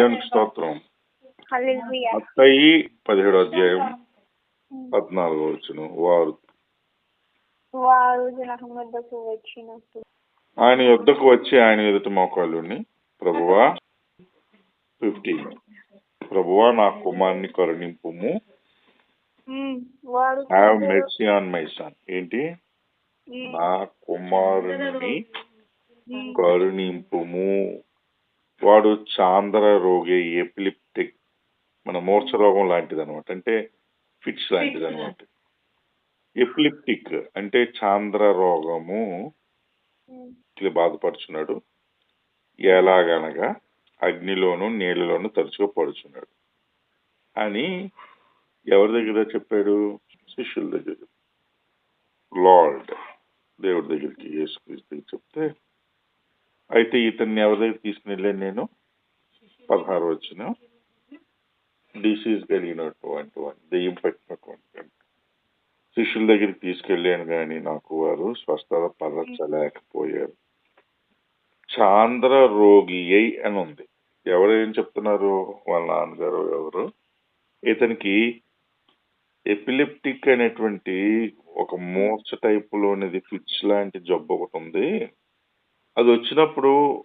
దేవునికి స్తోత్రం? మత్తయి పదిహేడు అధ్యాయం పద్నాలుగు వచ్చును వారు ఆయన యుద్ధకు వచ్చి ఆయన ఎదుట మోకాళ్ళుని ప్రభువా ఫిఫ్టీన్ ప్రభువా నా కుమారుని కరుణింపుము. Have mercy on my son ఏంటి? నా కుమారుని కరుణింపుము. వాడు చాంద్ర రోగి ఎపిలిప్టిక్ మన మూర్ఛ రోగం లాంటిది అనమాట అంటే ఫిట్స్ లాంటిది అనమాట ఎపిలిప్టిక్ అంటే చాంద్ర రోగము. బాధపడుచున్నాడు. ఎలాగనగా అగ్నిలోను నీళ్ళలోను తరచుగా పడుచున్నాడు. అని ఎవరి దగ్గర చెప్పాడు? శిష్యుల దగ్గర లార్డ్ దేవుడి దగ్గరికి యేసుక్రీస్తు చెప్తే అయితే ఇతన్ని ఎవరి దగ్గర తీసుకుని వెళ్ళాను నేను? పదహారు వచ్చిన. డిసీజ్ కలిగినటువంటి వాడిని, దెయ్యం పట్టినటువంటి శిష్యుల దగ్గరికి తీసుకెళ్ళాను కానీ నాకు వారు స్వస్థత పరచలేకపోయారు. చాంద్ర రోగి అయి అని ఉంది. ఎవరేం చెప్తున్నారు? వాళ్ళ నాన్నగారు ఎవరు? ఇతనికి ఎపిలిప్టిక్ అనేటువంటి ఒక మూర్చ టైపులోనిది ఫిట్స్ లాంటి జబ్బు ఒకటి ఉంది. అది వచ్చినప్పుడు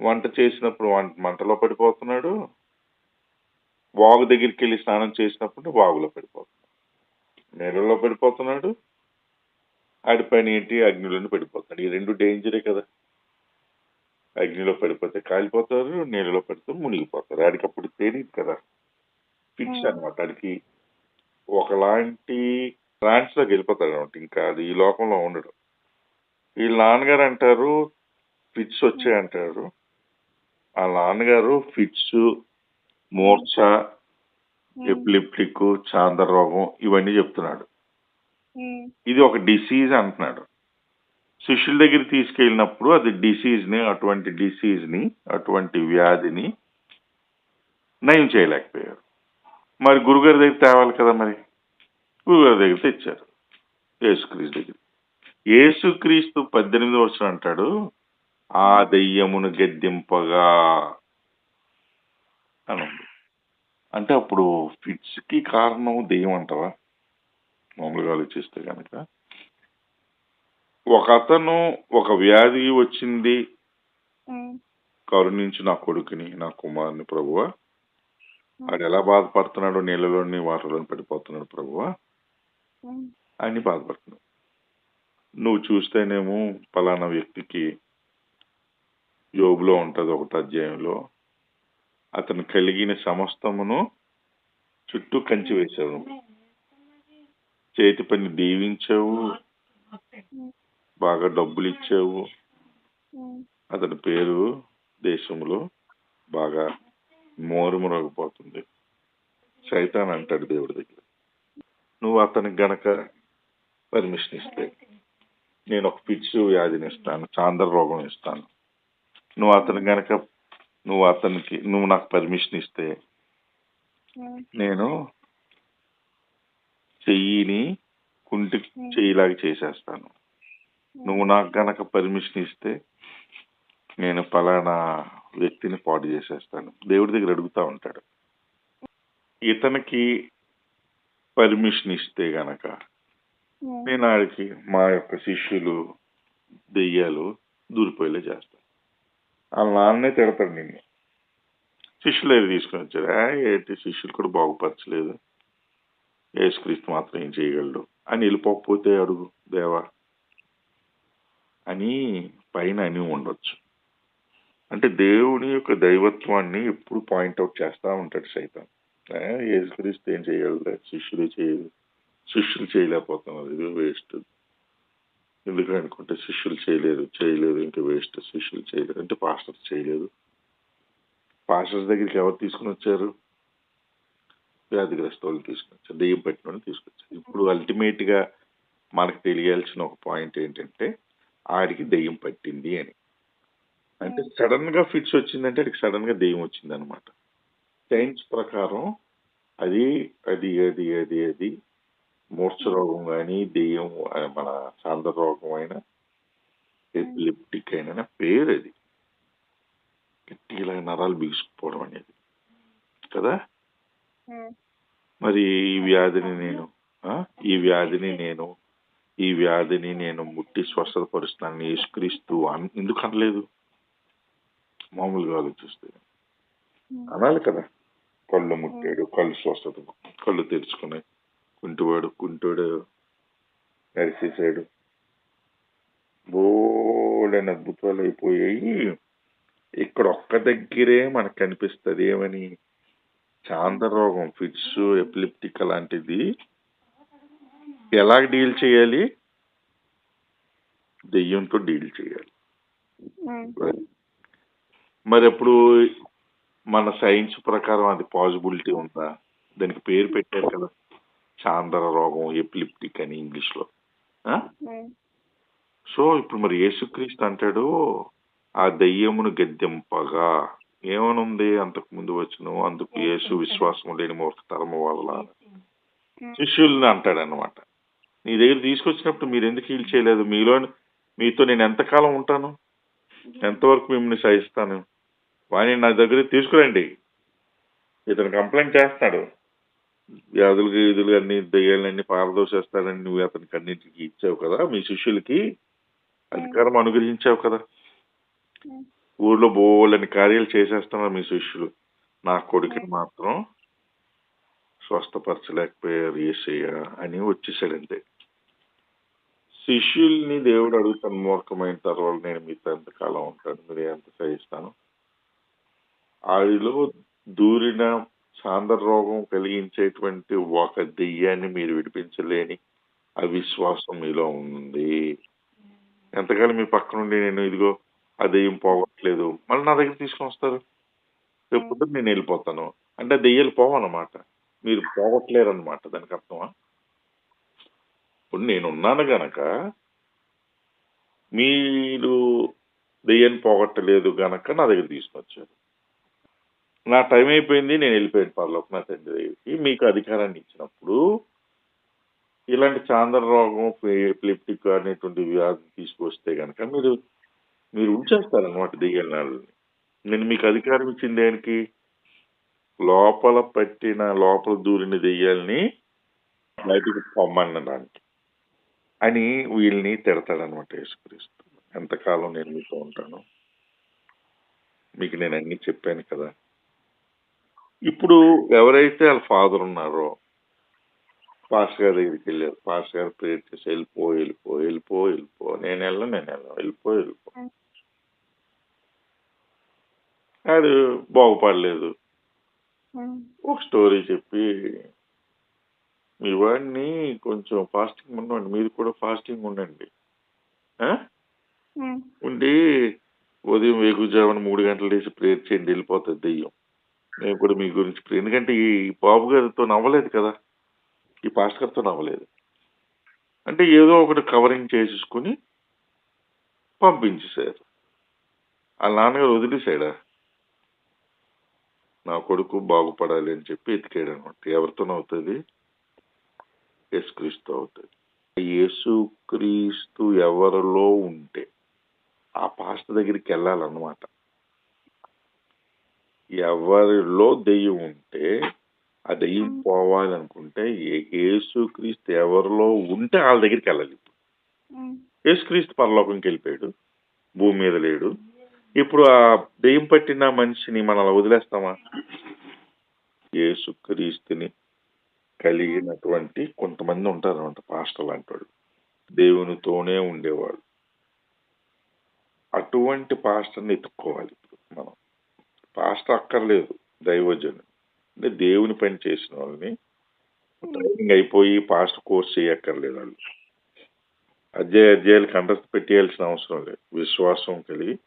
వంట చేసినప్పుడు వంట మంటలో పడిపోతున్నాడు. వాగు దగ్గరికి వెళ్ళి స్నానం చేసినప్పుడు వాగులో పడిపోతున్నాడు. నీళ్ళలో పడిపోతున్నాడు. ఆడి పైన ఏంటి? అగ్నిలోని పడిపోతున్నాడు. ఈ రెండు డేంజరే కదా. అగ్నిలో పడిపోతే కాలిపోతారు నీళ్ళలో పడితే మునిగిపోతారు. ఆడికి అప్పుడు తెలియదు కదా. ఫిక్స్ అనమాట ఆడికి ఒకలాంటి ట్రాన్స్లోకి వెళ్ళిపోతాడు అనమాట ఇంకా అది ఈ లోకంలో ఉండడు. వీళ్ళ నాన్నగారు అంటారు ఫిట్స్ వచ్చాయి అంటారు వాళ్ళ నాన్నగారు ఫిట్స్ మూర్ఛ ఎపిలిప్టిక్ చాంద్ర రోగం ఇవన్నీ చెప్తున్నాడు. ఇది ఒక డిసీజ్ అంటున్నాడు. శిష్యుల దగ్గర తీసుకెళ్ళినప్పుడు అది డిసీజ్ని అటువంటి డిసీజ్ని అటువంటి వ్యాధిని నయం చేయలేకపోయారు. మరి గురుగారి దగ్గర తేవాలి కదా మరి? గురుగారి దగ్గర తెచ్చారు. యేసుక్రీస్తు దగ్గర. యేసుక్రీస్తు పద్దెనిమిది వర్షం అంటాడు ఆ దెయ్యమును గెద్దింపగా. అని ఉంది. అంటే అప్పుడు ఫిట్స్కి కారణం దెయ్యం అంటావా? మామూలుగా ఆలోచిస్తే కనుక ఒక అతను ఒక వ్యాధి వచ్చింది. కరుణించి నా కొడుకుని నా కుమారుని ప్రభువా. వాడు ఎలా బాధపడుతున్నాడో నీళ్ళలోని వాటర్లోని పడిపోతున్నాడు ప్రభువా. అని బాధపడుతున్నాడు. నువ్వు చూస్తేనేమో పలానా వ్యక్తికి యోబులో ఉంటుంది ఒకటి అధ్యాయంలో. అతను కలిగిన సమస్తమును చుట్టూ కంచి వేశావు చేతి పని దీవించావు బాగా డబ్బులు ఇచ్చావు. అతని పేరు దేశంలో బాగా మోరుమురగపోతుంది. సైతాన్ అంటాడు దేవుడి దగ్గర. నువ్వు అతనికి గనక పర్మిషన్ ఇస్తే నేను ఒక పిచ్చి వ్యాధిని ఇస్తాను చాంద్ర రోగం ఇస్తాను. నువ్వు అతను గనక నువ్వు అతనికి నువ్వు నాకు పర్మిషన్ ఇస్తే నేను చెయ్యిని కుంటి చెయ్యిలాగా చేసేస్తాను. నువ్వు నాకు గనక పర్మిషన్ ఇస్తే నేను పలానా వ్యక్తిని పాడు చేసేస్తాను. దేవుడి దగ్గర అడుగుతా ఉంటాడు. ఇతనికి పర్మిషన్ ఇస్తే గనక నేను ఆడికి మా యొక్క శిష్యులు దెయ్యాలు దూరిపోయేలా చేస్తాను వాళ్ళ నాన్నే తిడతాడు నిన్ను. శిష్యులు ఏది తీసుకొని వచ్చారు. ఏంటి? శిష్యులు కూడా బాగుపరచలేదు. యేసుక్రీస్తు మాత్రం ఏం చేయగలడు? అని వెళ్ళిపోకపోతే అడుగు దేవా అని పైన అని ఉండొచ్చు. అంటే దేవుని యొక్క దైవత్వాన్ని ఎప్పుడు పాయింట్అవుట్ చేస్తా ఉంటాడు సైతం ఏసుక్రీస్తు యేసుక్రీస్తు ఏం చేయగలడు? శిష్యులు చేయదు శిష్యులు చేయలేకపోతున్నారు. ఇది వేస్ట్ ఎందుకు అనుకుంటే శిష్యులు చేయలేరు చేయలేదు ఇంకా వేస్ట్ శిష్యులు చేయలేరు. అంటే పాస్టర్స్ చేయలేదు పాస్టర్స్ దగ్గరికి ఎవరు తీసుకుని వచ్చారు? వ్యాధిగ్రస్త వాళ్ళు తీసుకుని వచ్చారు దెయ్యం పెట్టిన వాళ్ళు తీసుకొచ్చారు. ఇప్పుడు అల్టిమేట్గా మనకు తెలియాల్సిన ఒక పాయింట్ ఏంటంటే ఆడికి దెయ్యం పట్టింది అని. అంటే సడన్గా ఫిట్స్ వచ్చిందంటే ఆడికి సడన్గా దెయ్యం వచ్చింది అనమాట సైన్స్ ప్రకారం అది అది అది అది అది మూర్ఛ రోగం కానీ దెయ్యం మన చాంద్ర రోగం అయినా ఎపిలిప్టిక్ అయినా పేరు అది గట్టి ఇలా నరాలు బిగుసుకుపోవడం అనేది. కదా? మరి ఈ వ్యాధిని నేను? ఈ వ్యాధిని నేను ఈ వ్యాధిని నేను ముట్టి స్వస్థత పరుస్తున్నాను యేసుక్రీస్తు అన్ ఎందుకు అనలేదు? మామూలుగా ఆలోచిస్తే. అనాలి కదా. కళ్ళు ముట్టాడు కళ్ళు స్వస్థత కళ్ళు తెరుచుకున్నాయి. కుంటువాడు కుంటుడు నరిసేసాడు బోడని అద్భుతాలు అయిపోయాయి ఇక్కడ ఒక్క దగ్గరే మనకు కనిపిస్తుంది ఏమని? చాంద్ర రోగం ఫిట్స్ ఎపిలిప్టిక్ అలాంటిది. ఎలా డీల్ చేయాలి? దెయ్యంతో డీల్ చేయాలి. మరి అప్పుడు మన సైన్స్ ప్రకారం అది పాసిబిలిటీ ఉందా? దానికి పేరు పెట్టారు కదా. చాంద్ర రోగం ఎపిలిప్టిక్ అని ఇంగ్లీష్లో సో ఇప్పుడు మరి యేసుక్రీస్తు అంటాడు ఆ దయ్యమును గద్దెంపగా. ఏమనుంది అంతకు ముందు వచ్చిన అందుకు యేసు విశ్వాసం లేని మూర్ఖతరము వల్ల ఉమ్, శిష్యుల్ని అంటాడు అనమాట నీ దగ్గర తీసుకొచ్చినప్పుడు మీరు ఎందుకు హీల్ చేయలేదు? మీలో మీతో నేను ఎంతకాలం ఉంటాను? ఎంతవరకు మిమ్మల్ని సహిస్తాను? వాణి నా దగ్గర తీసుకురండి. ఇతను కంప్లైంట్ చేస్తాడు. వ్యాధులు గీదులు అన్ని దయ్యాలన్నీ పారదోసేస్తాడని నువ్వు అతనికి అన్నింటికి ఇచ్చావు కదా మీ శిష్యులకి అధికారం అనుగ్రహించావు కదా. ఊళ్ళో బోళ్ళని కార్యాలు చేసేస్తున్నారు మీ శిష్యులు. నా కొడుకుని మాత్రం స్వస్థపరచలేకపోయారు ఏసయ్య అని వచ్చేసాడంతే. శిష్యుల్ని దేవుడు అడుగుతాను మూర్ఖమైన తర్వాత నేను మీతో ఎంతకాలం ఉంటాను మీరు ఎంత సహిస్తాను. ఆడిలో దూరిన సాంద్ర రోగం కలిగించేటువంటి ఒక దెయ్యాన్ని మీరు విడిపించలేని అవిశ్వాసం మీలో ఉంది. ఎంతకాలం మీ పక్క నుండి నేను ఇదిగో ఆ దెయ్యం పోగొట్టలేదు మళ్ళీ నా దగ్గర తీసుకొని వస్తారు? రేపు పొద్దున్న నేను వెళ్ళిపోతాను. అంటే దెయ్యాలు పోవన్నమాట. మీరు పోగొట్టలేరు అనమాట దానికి అర్థమా? ఇప్పుడు నేను ఉన్నాను గనక మీరు దెయ్యాన్ని పోగొట్టలేదు గనక నా దగ్గర తీసుకొచ్చారు. నా టైం అయిపోయింది నేను వెళ్ళిపోయాను పర్లోకి నా తండ్రి మీకు అధికారాన్ని ఇచ్చినప్పుడు ఇలాంటి చాంద్ర రోగం ఎపిలిప్టిక్ అనేటువంటి వ్యాధి తీసుకొస్తే కనుక మీరు మీరు ఉంచేస్తారనమాట దెయ్యాల నేను మీకు అధికారం ఇచ్చింది దేనికి? లోపల పట్టిన లోపల దూరిన దెయ్యాల్ని బయటికి పొమ్మనడానికి అని వీళ్ళని తిడతాడనమాట యేసుక్రీస్తు. ఎంతకాలం నేను మీతో ఉంటాను మీకు నేను అన్ని చెప్పాను కదా. ఇప్పుడు ఎవరైతే వాళ్ళ ఫాదర్ ఉన్నారో పాస్ గారి దగ్గరికి వెళ్ళారు. పాస్ గారు ప్రేర్ చేసి వెళ్ళిపో వెళ్ళిపో వెళ్ళిపో వెళ్ళిపో. నేను వెళ్ళను నేను వెళ్ళను. వెళ్ళిపో వెళ్ళిపో. అది బాగుపడలేదు. ఒక స్టోరీ చెప్పి మీ వాడిని కొంచెం ఫాస్టింగ్ ఉండండి. మీరు కూడా ఫాస్టింగ్ ఉండండి. ఉండి ఉదయం వేగుజామున మూడు గంటలు లేచి ప్రేయర్ చేయండి. వెళ్ళిపోతుంది దెయ్యం. నేను కూడా మీ గురించి ఎందుకంటే ఈ బాబు గారితో నవ్వలేదు కదా. ఈ పాస్టర్తో నవ్వలేదు. అంటే ఏదో ఒకటి కవరింగ్ చేసేసుకుని పంపించేశారు. వాళ్ళ నాన్నగారు వదిలేశాడా? నా కొడుకు బాగుపడాలి అని చెప్పి ఎతికాడు అనమాట ఎవరితో అవుతుంది యేసుక్రీస్తు అవుతుంది. యేసుక్రీస్తు ఎవరిలో ఉంటే ఆ పాస్టర్ దగ్గరికి వెళ్ళాలన్నమాట. ఎవరిలో దెయ్యం ఉంటే ఆ దెయ్యం పోవాలనుకుంటే ఏ- యేసుక్రీస్తు ఎవరిలో ఉంటే వాళ్ళ దగ్గరికి వెళ్ళాలి ఉమ్, యేసుక్రీస్తు పరలోకంకి వెళ్ళిపోయాడు. భూమి మీద లేడు. ఇప్పుడు ఆ దెయ్యం పట్టిన మనిషిని మనం అలా వదిలేస్తామా? యేసుక్రీస్తుని కలిగినటువంటి కొంతమంది ఉంటారు అనమాట పాస్టర్ లాంటి వాళ్ళు దేవునితోనే ఉండేవాళ్ళు. అటువంటి పాస్టర్ని ఎత్తుక్కోవాలి ఇప్పుడు మనం. పాస్టర్ అక్కర్లేదు దైవజను. అంటే దేవుని పని చేసిన వాళ్ళని ట్రైనింగ్ అయిపోయి పాస్టర్ కోర్స్ చేయక్కర్లేదు వాళ్ళు. అధ్యాయ అధ్యాయులు కంఠస్థ పెట్టేయాల్సిన అవసరం లేదు. విశ్వాసం కలిగి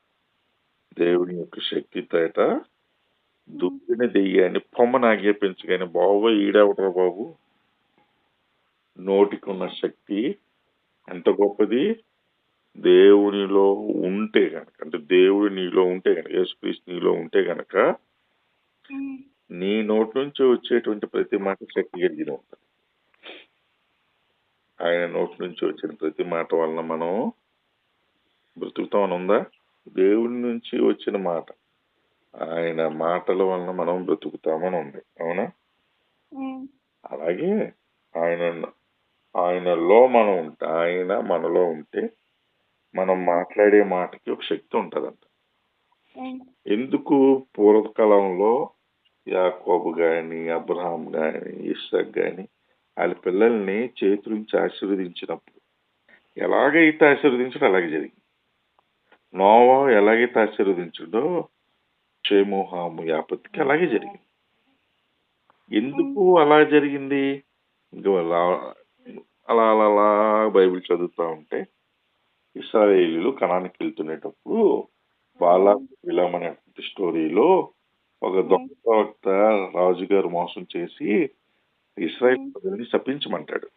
దేవుని యొక్క శక్తి తేట దుప్పిన దెయ్యాన్ని పొమ్మని ఆజ్ఞాపించగానే బాబు ఈడవటరా బాబు? నోటికి ఉన్న శక్తి ఎంత గొప్పది? దేవునిలో ఉంటే గనక అంటే దేవుడు నీలో ఉంటే గనక యేసుక్రీస్తు నీలో ఉంటే గనక నీ నోటి నుంచి వచ్చేటువంటి ప్రతి మాట శక్తి కలిగిన ఉంటుంది ఆయన నోటి నుంచి వచ్చిన ప్రతి మాట వలన మనం బ్రతుకుతామని ఉందా దేవుడి నుంచి వచ్చిన మాట ఆయన మాటల వలన మనం బ్రతుకుతామని ఉంది అవునా అలాగే ఆయన ఆయనలో మనం ఉంటే ఆయన మనలో ఉంటే మనం మాట్లాడే మాటకి ఒక శక్తి ఉంటదంట. ఎందుకు పూర్వకాలంలో యాకోబు గాని అబ్రహాం గాని ఇస్సాక్ గాని వాళ్ళ పిల్లల్ని చేతులుంచి ఆశీర్వదించినప్పుడు ఎలాగైతే ఆశీర్వదించడో అలాగే జరిగింది. నోవా ఎలాగైతే ఆశీర్వదించడో క్షేమోహాము యాపత్తికి అలాగే జరిగింది. ఎందుకు అలా జరిగింది? ఇంకా అలా అలా అలా అలా బైబిల్ చదువుతా ఉంటే ఇస్రాయేలీలు కణానికి వెళ్తునేటప్పుడు బాలా విలాం అనేటువంటి స్టోరీలో ఒక దొంగ ప్రవక్త రాజుగారు మోసం చేసి ఇస్రాయేల్ ప్రజల్ని శపించమంటాడు.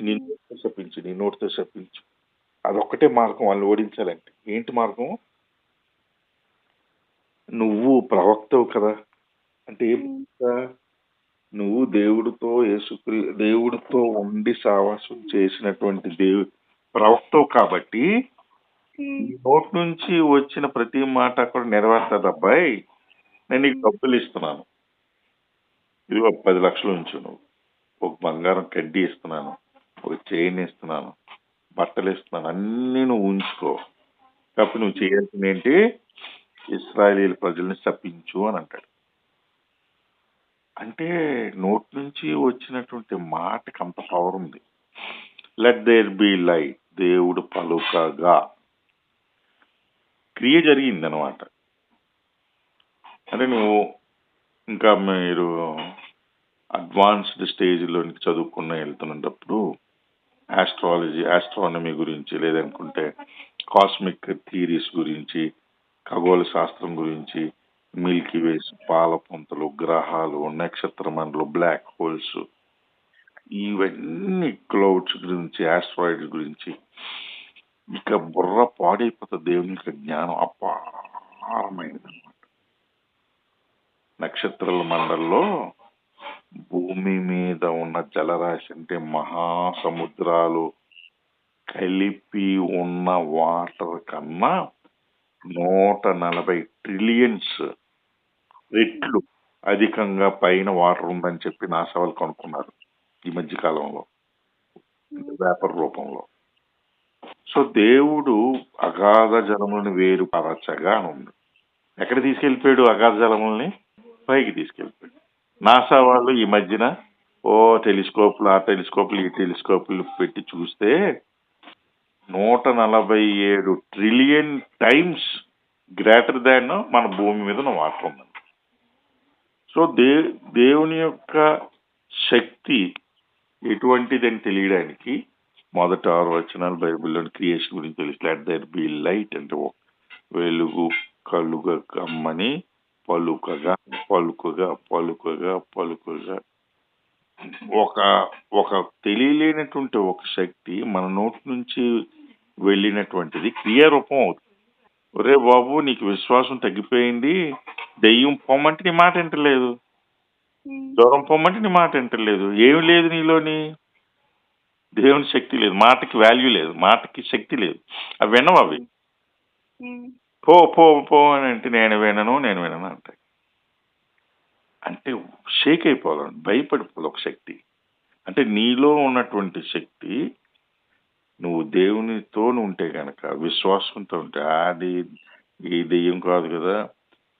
నీ నోటితో శపించు నీ నోటితో శపించు. అదొక్కటే మార్గం వాళ్ళని ఓడించాలంటే. ఏంటి మార్గం? నువ్వు ప్రవక్తవు కదా. అంటే? నువ్వు దేవుడితో యేసుక్రీ దేవుడితో ఉండి సావాసం చేసినటువంటి దేవు ప్రవక్తవు కాబట్టి నోటి నుంచి వచ్చిన ప్రతి మాట కూడా నెరవేరుతుంది అబ్బాయి. నేను నీకు డబ్బులు ఇస్తున్నాను. ఇది ఒక పది లక్షలు ఉంచు నువ్వు. ఒక బంగారం కడ్డీ ఇస్తున్నాను. ఒక చైన్ ఇస్తున్నాను. బట్టలు ఇస్తున్నాను. అన్నీ నువ్వు ఉంచుకో. కాబట్టి నువ్వు చేయాల్సింది ఏంటి? ఇస్రాయలీల ప్రజల్ని శపించు అని అంటాడు. అంటే నోటి నుంచి వచ్చినటువంటి మాటకి అంత పవర్ ఉంది. లెట్ దేర్ బి లైట్ దేవుడు పలుకగా. క్రియ జరిగిందనమాట అంటే నువ్వు ఇంకా మీరు అడ్వాన్స్డ్ స్టేజ్లోనికి చదువుకున్న వెళ్తున్నప్పుడు ఆస్ట్రాలజీ ఆస్ట్రానమీ గురించి లేదనుకుంటే కాస్మిక్ థీరీస్ గురించి ఖగోళ శాస్త్రం గురించి మిల్కీ వేస్ పాలపుంతలు గ్రహాలు నక్షత్రమండలు బ్లాక్ హోల్స్ ఇవన్నీ క్లౌడ్స్ గురించి ఆస్ట్రాయిడ్స్ గురించి ఇక బుర్ర పాడైపోతుంది దేవుని యొక్క జ్ఞానం అపారమైనది అనమాట నక్షత్రాల మండల్లో భూమి మీద ఉన్న జలరాశి అంటే మహాసముద్రాలు కలిపి ఉన్న వాటర్ కన్నా నూట నలభై ట్రిలియన్స్ రెట్లు అధికంగా పైన వాటర్ ఉందని చెప్పి నాసా వాళ్ళు కనుక్కున్నారు ఈ మధ్య కాలంలో వేపర్ రూపంలో. సో దేవుడు అగాధ జలములను వేరు పరచగా అని ఉంది ఎక్కడ తీసుకెళ్ళిపోయాడు అగాధ జలముల్ని? పైకి తీసుకెళ్ళిపోయాడు. నాసా వాళ్ళు ఈ మధ్యన ఓ టెలిస్కోప్లు ఆ టెలిస్కోప్లు ఈ టెలిస్కోప్లు పెట్టి చూస్తే నూట నలభై ఏడు ట్రిలియన్ టైమ్స్ గ్రేటర్ దాన్ మన భూమి మీద వాటర్ ఉందండి సో దే దేవుని యొక్క శక్తి ఎటువంటిదని తెలియడానికి మొదట ఆరు వచనాలు బైబిల్లోని క్రియేషన్ గురించి తెలుసు. లెట్ దర్ బి లైట్ అంటే వెలుగు కలుగ కమ్మని పలుకగా పలుకగా పలుకగా పలుకగా. ఒక ఒక తెలియలేనటువంటి ఒక శక్తి మన నోటి నుంచి వెళ్ళినటువంటిది క్రియారూపం అవుతుంది. ఒరే బాబు నీకు విశ్వాసం తగ్గిపోయింది. దెయ్యం పొమ్మంటే నీ మాట వింటలేదు. ఉమ్, జ్వరం పొమ్మంటే నీ మాట వింటలేదు. ఏమి లేదు నీలోని. దేవుని శక్తి లేదు మాటకి వాల్యూ లేదు మాటకి శక్తి లేదు. అవి వినవు అవి? పో పో పో అని అంటే నేను వినను నేను వినను అంటాయి అంటే షేక్ అయిపోవాలి భయపడిపోవాలి ఒక శక్తి. అంటే నీలో ఉన్నటువంటి శక్తి నువ్వు దేవునితో ఉంటే గనక విశ్వాసంతో ఉంటే అది ఈ దెయ్యం కాదు కదా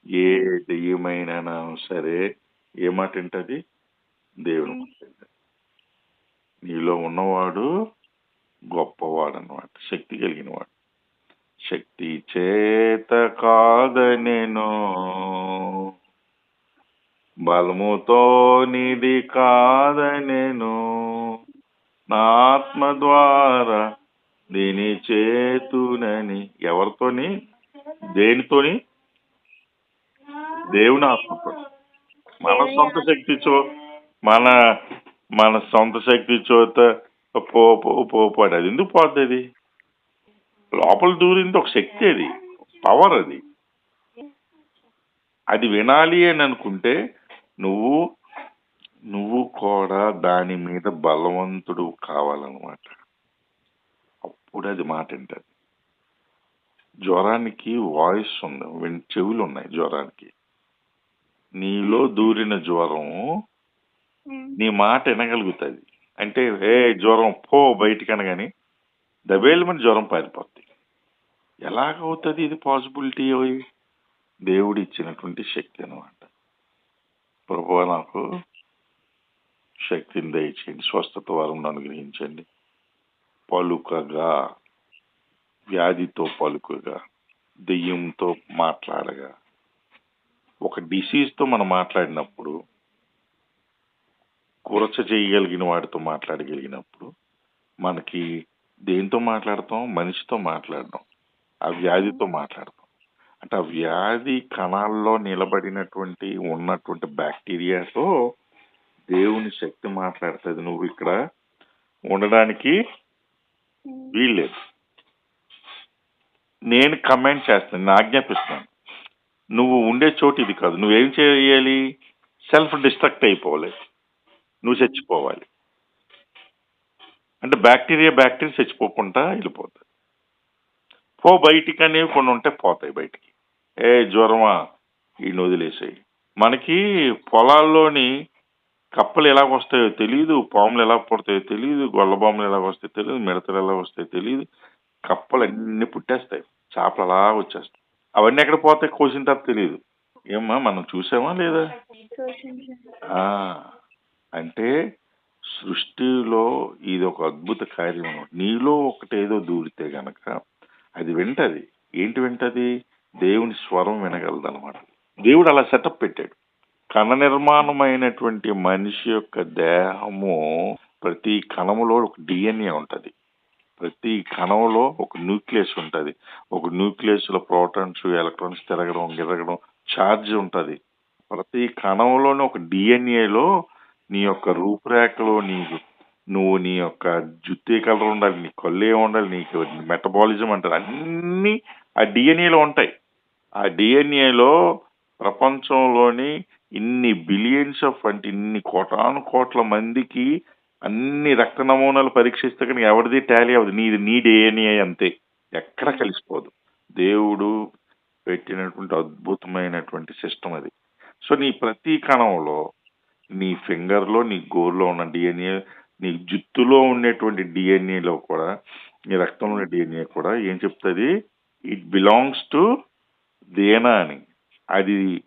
ఏ దెయ్యమైనా సరే ఏ మాట వింటది దేవుని. నీలో ఉన్నవాడు గొప్పవాడు అన్నమాట శక్తి కలిగిన వాడు శక్తి చేత కాదనెను బలముతో నిది కాదనెను నా ఆత్మ ద్వారా దీని చేతునని ఎవరితోని? దేనితోని? దేవుని ఆత్మతో మన సొంత శక్తిచో మన మన సొంత శక్తి చోత పో పో అది ఎందుకు పోద్ది అది? లోపల దూరింది ఒక శక్తి అది. పవర్ అది. అది వినాలి అని అనుకుంటే నువ్వు నువ్వు కూడా దాని మీద బలవంతుడు కావాలన్నమాట. అప్పుడు అది మాట ఏంటది జ్వరానికి వాయిస్ ఉంది. చెవులు ఉన్నాయి జ్వరానికి. నీలో దూరిన జ్వరం నీ మాట వినగలుగుతుంది. అంటే ఏ జ్వరం పో బయటికి అనగాని దబేలమని జ్వరం పారిపోద్ది. ఎలాగవుతుంది ఇది పాసిబిలిటీ దేవుడు ఇచ్చినటువంటి శక్తి అనమాట ప్రభు నాకు శక్తిని దయచేయండి స్వస్థత వరం అనుగ్రహించండి. పలుకగా వ్యాధితో పలుకగా దెయ్యంతో మాట్లాడగా ఒక డిసీజ్తో మనం మాట్లాడినప్పుడు కురచ చేయగలిగిన వాడితో మాట్లాడగలిగినప్పుడు మనకి దేంతో మాట్లాడతాం? మనిషితో మాట్లాడడం. ఆ వ్యాధితో మాట్లాడతాం. అంటే ఆ వ్యాధి కణాల్లో నిలబడినటువంటి ఉన్నటువంటి బ్యాక్టీరియాతో దేవుని శక్తి మాట్లాడుతుంది. నువ్వు ఇక్కడ ఉండడానికి వీల్లేదు. నేను కమెంట్ చేస్తాను నేను ఆజ్ఞాపిస్తాను నువ్వు ఉండే చోటు ఇది కాదు. నువ్వేం చేయాలి? సెల్ఫ్ డిస్ట్రక్ట్ అయిపోవాలి. నువ్వు చచ్చిపోవాలి. అంటే బ్యాక్టీరియా బ్యాక్టీరియా చచ్చిపోకుండా వెళ్ళిపోతుంది పో బయటికి అనేవి కొన్ని ఉంటే పోతాయి బయటికి. ఏ జ్వరమా? ఈ వదిలేసాయి. మనకి పొలాల్లోని కప్పలు ఎలా వస్తాయో తెలియదు పాములు ఎలా పుడతాయో తెలియదు గొల్లబాములు ఎలా వస్తాయో తెలియదు మిడతలు ఎలా వస్తాయో తెలియదు కప్పలు అన్ని పుట్టేస్తాయి. చేపలు అలా వచ్చేస్తాయి. అవన్నీ ఎక్కడ పోతాయి? కోసిన తర్వాత తెలియదు ఏమ్మా మనం చూసామా లేదా? అంటే సృష్టిలో ఇది ఒక అద్భుత కార్యం నీలో ఒకటేదో దూరితే గనక అది వింటది. ఏంటి వింటది? దేవుని స్వరం వినగలదు అనమాట దేవుడు అలా సెటప్ పెట్టాడు. కణ నిర్మాణమైనటువంటి మనిషి యొక్క దేహము ప్రతి కణములో ఒక డిఎన్ఏ ఉంటుంది. ప్రతి కణంలో ఒక న్యూక్లియస్ ఉంటుంది. ఒక న్యూక్లియస్లో ప్రోటాన్స్ ఎలక్ట్రాన్స్ తిరగడం గిరగడం ఛార్జ్ ఉంటుంది. ప్రతి కణంలోనే ఒక డిఎన్ఏలో నీ యొక్క రూపురేఖలో నీకు నువ్వు నీ యొక్క జుత్తే కలర్ ఉండాలి నీ కళ్ళు ఉండాలి నీకు మెటబాలిజం అంటారు. అన్నీ ఆ డిఎన్ఏలో ఉంటాయి. ఆ డిఎన్ఏలో ప్రపంచంలోని ఇన్ని బిలియన్స్ ఆఫ్ అంటే ఇన్ని కోటాను కోట్ల మందికి అన్ని రక్త నమూనాలు పరీక్షిస్తే కానీ ఎవరిది టాలీ అవ్వదు. నీది నీ డిఎన్ఏ అంతే. ఎక్కడ కలిసిపోదు. దేవుడు పెట్టినటువంటి అద్భుతమైనటువంటి సిస్టమ్ అది. సో నీ ప్రతి కణంలో నీ ఫింగర్లో నీ గోర్లో ఉన్న డిఎన్ఏ నీ జుత్తులో ఉండేటువంటి డిఎన్ఏలో కూడా నీ రక్తంలో ఉన్న డిఎన్ఏ కూడా ఏం చెప్తుంది? ఇట్ బిలాంగ్స్ టు దేనా అని. అది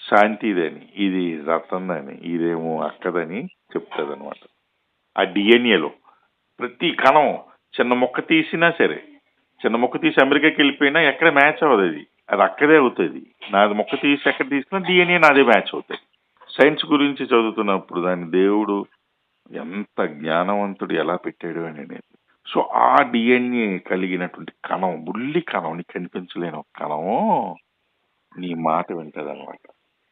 శాంతిదని ఇది రతందని ఇదేమో అక్కదని చెప్తుంది అనమాట ఆ డిఎన్ఏలో ప్రతి కణం చిన్న మొక్క తీసినా సరే చిన్న మొక్క తీసి అమెరికాకి వెళ్ళిపోయినా ఎక్కడ మ్యాచ్ అవ్వదు అది. అది అక్కడే అవుతుంది. నాది మొక్క తీసి ఎక్కడ తీసినా డిఎన్ఏ నాదే మ్యాచ్ అవుతుంది. సైన్స్ గురించి చదువుతున్నప్పుడు దాన్ని దేవుడు ఎంత జ్ఞానవంతుడు ఎలా పెట్టాడు అని అనేది సో ఆ డిఎన్ఏ కలిగినటువంటి కణం బుల్లి కణం నీకు కనిపించలేని ఒక కణము నీ మాట వింటది అనమాట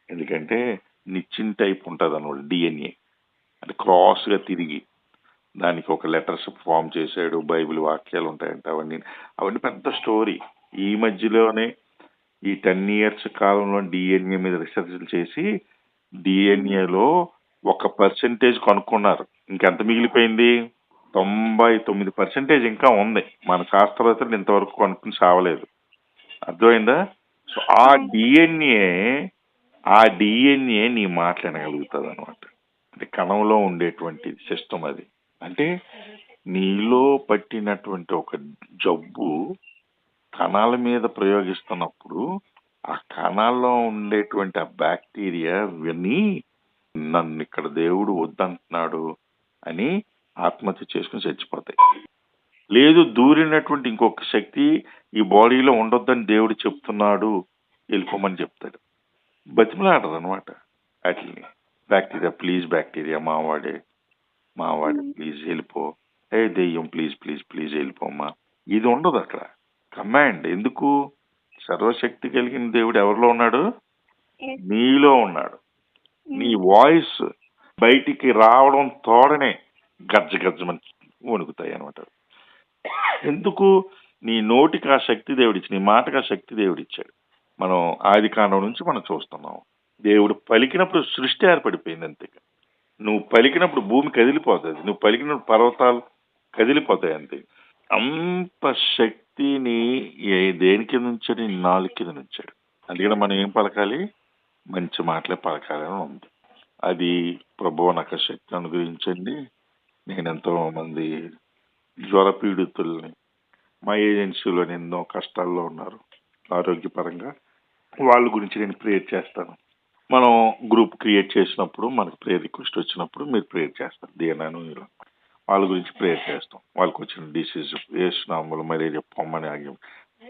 ఎందుకంటే నిచ్చిన్ టైప్ ఉంటుంది అనమాట డిఎన్ఏ అంటే క్రాస్గా తిరిగి దానికి ఒక లెటర్స్ ఫామ్ చేశాడు బైబిల్ వాక్యాలు ఉంటాయంట అవన్నీ. అవన్నీ పెద్ద స్టోరీ. ఈ మధ్యలోనే ఈ టెన్ ఇయర్స్ కాలంలో డిఎన్ఏ మీద రీసెర్చ్లు చేసి డిఎన్ఏలో ఒక పర్సెంటేజ్ కనుక్కున్నారు. ఇంకెంత మిగిలిపోయింది? తొంభై తొమ్మిది పర్సెంటేజ్ ఇంకా ఉంది. మన శాస్త్రవేత్తలు ఇంతవరకు కనుక్కుని సావలేదు అర్థమైందా? సో ఆ డిఎన్ఏ ఆ డిఎన్ఏ నీ మాట్లాడగలుగుతుంది అనమాట అంటే కణంలో ఉండేటువంటి సిస్టమ్ అది. అంటే నీలో పట్టినటువంటి ఒక జబ్బు కణాల మీద ప్రయోగిస్తున్నప్పుడు ఆ కణాల్లో ఉండేటువంటి ఆ బ్యాక్టీరియా విని నన్ను ఇక్కడ దేవుడు వద్దంటున్నాడు అని ఆత్మహత్య చేసుకుని చచ్చిపోతాయి. లేదు దూరినటువంటి ఇంకొక శక్తి ఈ బాడీలో ఉండొద్దని దేవుడు చెప్తున్నాడు వెళ్ళిపోమని చెప్తాడు. బతిమలాడరు అనమాట వాటిని బ్యాక్టీరియా ప్లీజ్ బ్యాక్టీరియా మావాడే మావాడే ప్లీజ్ వెళ్ళిపో. ఏ దెయ్యం ప్లీజ్ ప్లీజ్ ప్లీజ్ వెళ్ళిపోమ్మా. ఇది ఉండదు అక్కడ. కమాండ్ ఎందుకు? సర్వశక్తి కలిగిన దేవుడు ఎవరిలో ఉన్నాడు? నీలో ఉన్నాడు. నీ వాయిస్ బయటికి రావడం తోడనే గజ్జ గజ్జమని వణుకుతాయి అనమాట ఎందుకు? నీ నోటికి ఆ శక్తి దేవుడిచ్చి నీ మాటకి ఆ శక్తి దేవుడిచ్చాడు మనం ఆది కాండం నుంచి మనం చూస్తున్నాం. దేవుడు పలికినప్పుడు సృష్టి ఏర్పడిపోయింది అంతే నువ్వు పలికినప్పుడు భూమి కదిలిపోతుంది. నువ్వు పలికినప్పుడు పర్వతాలు కదిలిపోతాయి అంతే. అంత వ్యక్తిని ఏ దేని కింద ఉంచాడు? నాలుగు కింద ఉంచాడు. అందుకని మనం ఏం పలకాలి? మంచి మాటలే పలకాలి అని ఉంది. అది ప్రభు నాకు శక్తి అనుగ్రహించండి. నేను ఎంతో మంది జ్వర పీడితుల్ని మా ఏజెన్సీలో ఎన్నో కష్టాల్లో ఉన్నారు. ఆరోగ్యపరంగా వాళ్ళ గురించి నేను ప్రేయర్ చేస్తాను. మనం గ్రూప్ క్రియేట్ చేసినప్పుడు మనకు ప్రేయర్ రిక్వెస్ట్ వచ్చినప్పుడు మీరు ప్రేయర్ చేస్తారు. దేనాను ఇలా. వాళ్ళ గురించి ప్రేయర్ చేస్తాం. వాళ్ళకి వచ్చిన డిసీజ్ వేసినాములు మలేరియా పొమ్మని ఆగి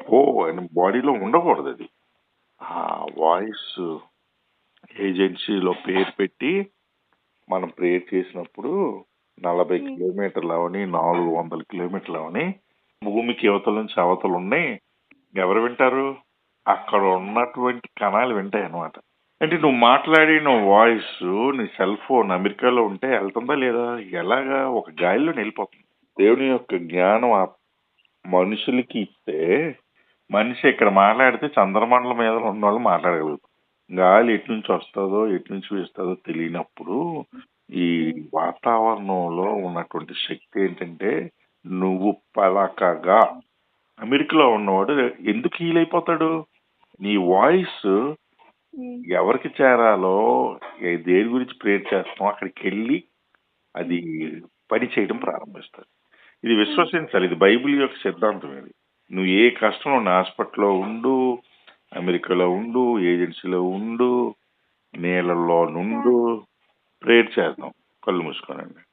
ఓ అని బాడీలో ఉండకూడదు అది. ఆ వాయిస్ ఏజెన్సీలో పేరు పెట్టి మనం ప్రేయర్ చేసినప్పుడు నలభై Hmm. కిలోమీటర్లు అవని నాలుగు వందల కిలోమీటర్లు అవని భూమికి అవతల నుంచి అవతలు ఉన్నాయి. ఎవరు వింటారు? అక్కడ ఉన్నటువంటి కణాలు వింటాయి అన్నమాట. అంటే నువ్వు మాట్లాడిన వాయిస్ నీ సెల్ ఫోన్ అమెరికాలో ఉంటే వెళ్తుందా లేదా? ఎలాగా? ఒక గాలిలో వెళ్ళిపోతుంది దేవుని యొక్క జ్ఞానం ఆ మనుషులకి ఇస్తే మనిషి ఇక్కడ మాట్లాడితే చంద్రమండలం మీద ఉన్న వాళ్ళు మాట్లాడగలుగుతారు. గాలి ఎటు నుంచి వస్తుందో ఎటు నుంచి వేస్తుందో తెలియనప్పుడు ఈ వాతావరణంలో ఉన్నటువంటి శక్తి ఏంటంటే నువ్వు పలకగా. అమెరికాలో ఉన్నవాడు ఎందుకు హీల్ అయిపోతాడు నీ వాయిస్ ఎవరికి చేరాలో ఏ- దేని గురించి ప్రేర్ చేస్తాం అక్కడికి వెళ్ళి అది పని చేయడం ప్రారంభిస్తారు. ఇది విశ్వసించాలి. ఇది బైబిల్ యొక్క సిద్ధాంతం ఇది. నువ్వు ఏ కష్టం ఉన్న హాస్పిటల్లో ఉండు అమెరికాలో ఉండు ఏజెన్సీలో ఉండు నీళ్ళల్లో నుండు ప్రేర్ చేద్దాం. కళ్ళు మూసుకోనండి.